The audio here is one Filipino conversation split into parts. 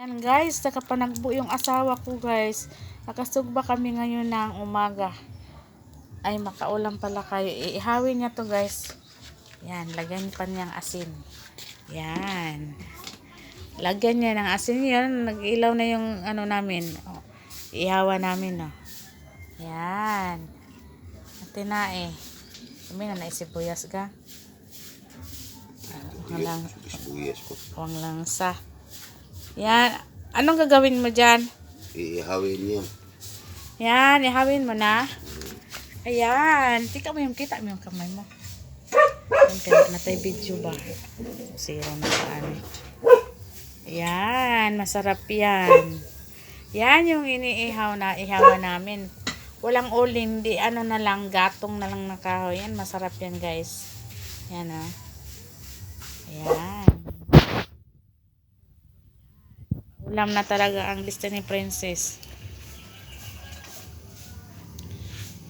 Yan guys, nakapanagbo yung asawa ko guys. Nakasugba kami ngayon ng umaga. Ay, makaulam pala kayo. Iihawin niya to guys. Yan, lagyan pa niyang asin. Yan. Lagyan niya ng asin yan. Nag-ilaw na yung ano namin. Oh, ihawa namin oh. Yan. Ate na eh. Kami na naisibuyas ka. Walang, Sibuyas ko. wang langsa. Yan. Anong gagawin mo dyan? Iihawin niya. Yan, ihawin mo na. Ayan. Tika mo yung kita mo yung kamay mo. Yan, kaya natay video ba? Zero na sa ano. Yan, masarap yan. Yan yung iniihaw na ihawa namin. Walang uling, di ano na lang, gatong na lang na kahoy. Yan, masarap yan guys. Yan ah. Ayan. Ulam na talaga ang lista ni Princess.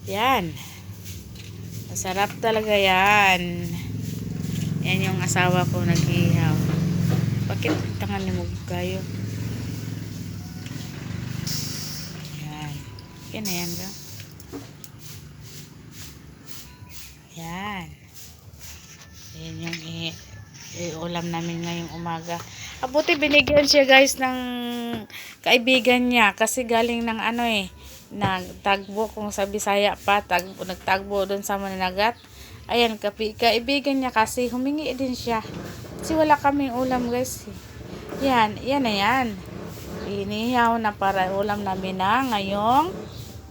Yan. Masarap talaga yan. Yan yung asawa ko nag-ihaw. Bakit ang tangan ni mo kayo? Yan. Yan na yan ka. Yan. Yan yung i-ulam namin ngayong umaga. Abuti binigyan siya guys ng kaibigan niya. Kasi galing ng ano eh nagtagbo kung sa Bisaya pa. Tagbo, nagtagbo doon sa Mananagat. Ayan kapi, kaibigan niya kasi humingi din siya. Kasi wala kaming ulam guys eh. yan, yan na yan. Inihaw na para ulam namin na ngayong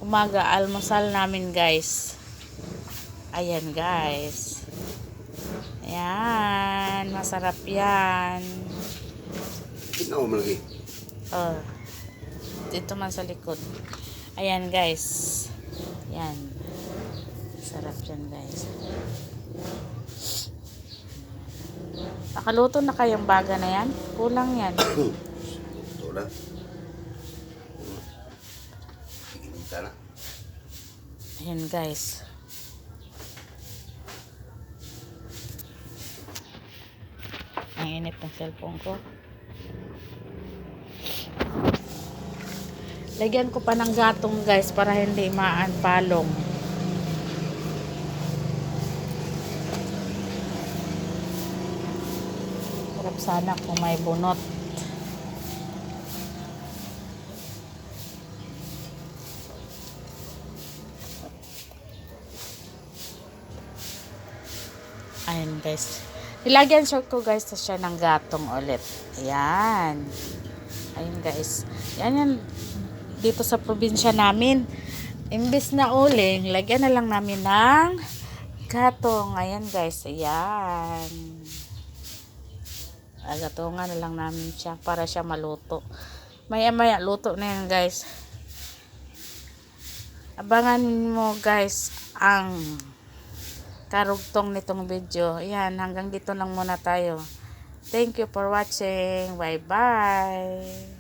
umaga almusal namin guys. Ayan guys. Ayan masarap yan Tinaw mo lagi. Oh. Dito man sa likod. Ayan guys. Yan. Sarap yan guys. Nakaluto na kayong baga na yan? Kulang yan. Ito na. Iginita na. Ayan guys. Ang init ng cellphone ko. Lagyan ko pa ng gatong guys para hindi maanpalong. Sarap sana kung may bunot. Ayan guys. Nilagyan siya ko guys sa siya ng gatong ulit. Ayan. Ayun guys. Yan yan. Dito sa probinsya namin. Imbis na uling, lagyan na lang namin ng gatong. Ayan guys. Ayan. Agatungan na lang namin siya para siya maluto. Maya maya luto na yan guys. Abangan mo guys ang karugtong nitong video. Ayan, hanggang dito lang muna tayo. Thank you for watching. Bye-bye.